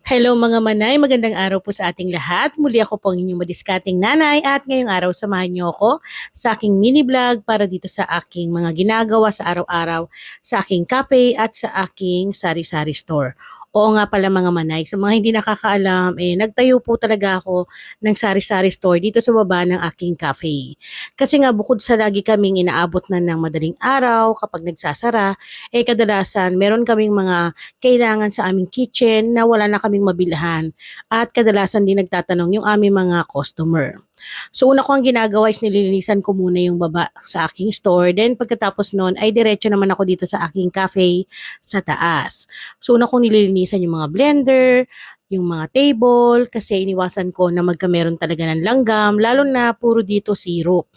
Hello mga manay, magandang araw po sa ating lahat. Muli ako po ang inyong madiskating nanay at ngayong araw samahan niyo ako sa aking mini vlog para dito sa aking mga ginagawa sa araw-araw sa aking cafe at sa aking sari-sari store. Oo nga pala mga manay, sa mga hindi nakakaalam, eh, nagtayo po talaga ako ng sari-sari store dito sa baba ng aking cafe. Kasi nga bukod sa lagi kaming inaabot na ng madaling araw kapag nagsasara, eh kadalasan meron kaming mga kailangan sa aming kitchen na wala na kaming mabilhan at kadalasan din nagtatanong yung aming mga customer. So una ko ang ginagawa is nililinisan ko muna yung baba sa aking store. Then pagkatapos nun ay diretso naman ako dito sa aking cafe sa taas. So una kong nililinisan yung mga blender, yung mga table kasi iniwasan ko na magkameron talaga ng langgam lalo na puro dito syrup.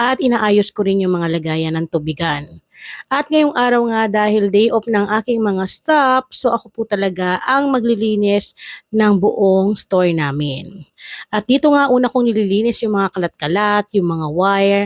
At inaayos ko rin yung mga lagayan ng tubigan. At ngayong araw nga dahil day off ng aking mga staff, so ako po talaga ang maglilinis ng buong store namin. At dito nga una kong nililinis yung mga kalat-kalat, yung mga wire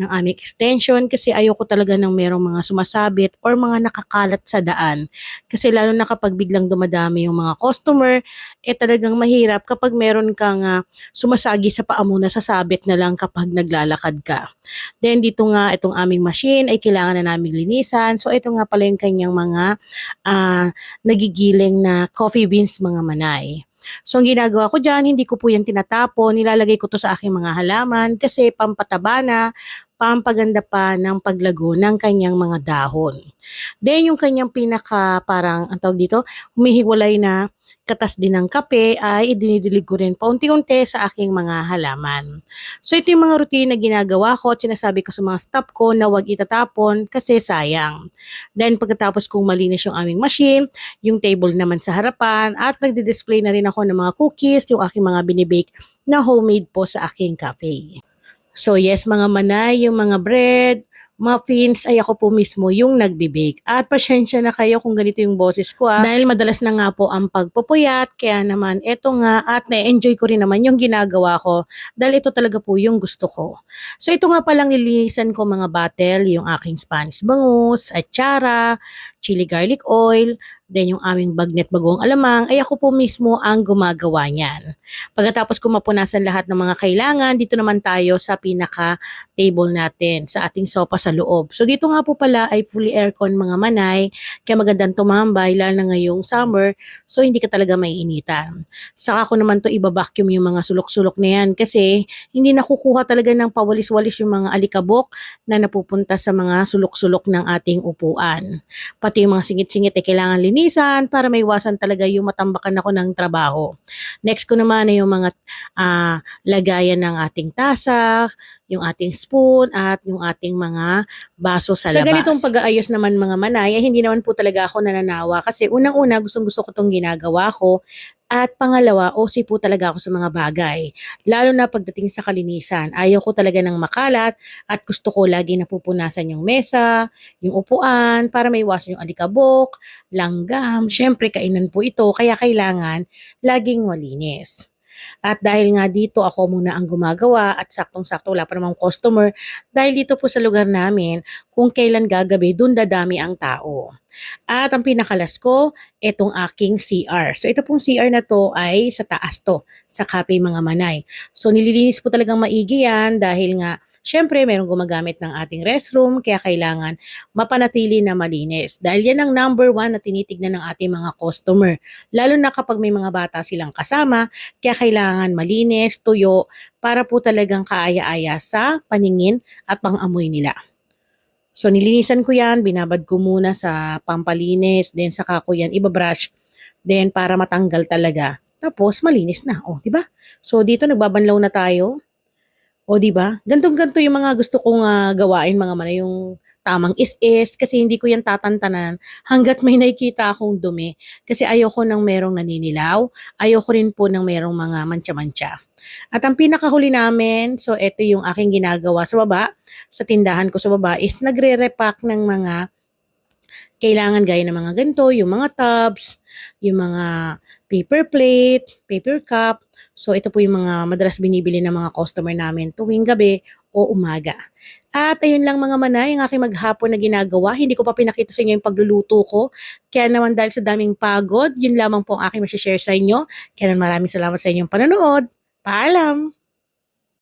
ng aming extension kasi ayoko talaga ng merong mga sumasabit or mga nakakalat sa daan. Kasi lalo na kapag biglang dumadami yung mga customer, eh talagang mahirap kapag meron kang ah, sumasagi sa paa mo na sasabit na lang kapag naglalakad ka. Then dito nga itong aming machine ay kailangan na naming linisan. So ito nga pala yung kanyang mga ah, nagigiling na coffee beans mga manay. So ang ginagawa ko dyan, hindi ko po yan tinatapon, nilalagay ko to sa aking mga halaman kasi pampataba na, pampaganda pa ng paglago ng kanyang mga dahon. Then yung kanyang pinaka parang, ang tawag dito, humihiwalay na katas din ng kape ay idinidilig ko rin paunti-unti sa aking mga halaman. So ito yung mga routine na ginagawa ko at sinasabi ko sa mga staff ko na huwag itatapon kasi sayang. Then pagkatapos kong malinis yung aming machine, yung table naman sa harapan at nagdi-display na rin ako ng mga cookies, yung aking mga binibake na homemade po sa aking cafe. So yes mga manay, yung mga bread, muffins ay ako po mismo yung nagbibake. At pasyensya na kayo kung ganito yung boses ko ah. Dahil madalas na nga po ang pagpupuyat, kaya naman eto nga at na-enjoy ko rin naman yung ginagawa ko dahil ito talaga po yung gusto ko. So ito nga palang nilinisan ko mga bottle, yung aking Spanish bangus, atsara, chili garlic oil, then yung aming bagnet bagong alamang, ay ako po mismo ang gumagawa niyan. Pagkatapos ko mapunasan lahat ng mga kailangan, dito naman tayo sa pinaka table natin, sa ating sofa sa loob. So dito nga po pala ay fully aircon mga manay, kaya magandang tumambay, lalo na ngayong summer, so hindi ka talaga maiinitan. Saka ko naman to ibabacuum yung mga sulok-sulok na yan kasi hindi nakukuha talaga ng pawalis-walis yung mga alikabok na napupunta sa mga sulok-sulok ng ating upuan. Pati yung mga singit-singit ay kailangan linisan para maiwasan talaga yung matambakan ako ng trabaho. Next ko naman ay yung mga ah, lagayan ng ating tasa, yung ating spoon at yung ating mga baso sa, Sa labas. ganitong pag-aayos naman mga manay, ay hindi naman po talaga ako nananawa kasi unang-una gustong gusto ko itong ginagawa ko at pangalawa, OC po talaga ako sa mga bagay. Lalo na pagdating sa kalinisan. Ayaw ko talaga ng makalat at gusto ko lagi napupunasan yung mesa, yung upuan, para maiwasan yung alikabok, langgam. Siyempre, kainan po ito, kaya kailangan laging malinis. At dahil nga dito ako muna ang gumagawa at saktong-sakto wala pa namang customer, dahil dito po sa lugar namin, kung kailan gagabi, dun dadami ang tao. At ang pinakalas ko, itong aking CR. So ito pong CR na to ay sa taas to, sa Cafe Mga Manay. So nililinis po talagang maigi yan dahil nga Siyempre, mayroong gumagamit ng ating restroom, kaya kailangan mapanatili na malinis. Dahil yan ang number one na tinitignan ng ating mga customer. Lalo na kapag may mga bata silang kasama, kaya kailangan malinis, tuyo, para po talagang kaaya-aya sa paningin at pang-amoy nila. So nilinisan ko yan, binabad ko muna sa pampalinis, then saka ko yan ibabrush, then para matanggal talaga. Tapos malinis na, oh, 'di ba? So dito nagbabanlaw na tayo. O, di ba? Gantong-ganto yung mga gusto kong ah, gawain, mga mana, yung tamang is-is, kasi hindi ko yan tatantanan hanggat may nakikita akong dumi. Kasi ayoko nang merong naninilaw, ayoko rin po ng merong mga mantsa-mantsa. At ang pinakahuli namin, so ito yung aking ginagawa sa baba, sa tindahan ko sa baba, is nagre-repack ng mga kailangan gaya ng mga ganito, yung mga tubs, yung mga paper plate, paper cup. So ito po yung mga madalas binibili ng mga customer namin tuwing gabi o umaga. At ayun lang mga manay, ang aking maghapon na ginagawa. Hindi ko pa pinakita sa inyo yung pagluluto ko. Kaya naman dahil sa daming pagod, yun lamang po ang aking masishare sa inyo. Kaya maraming salamat sa inyong panonood. Paalam!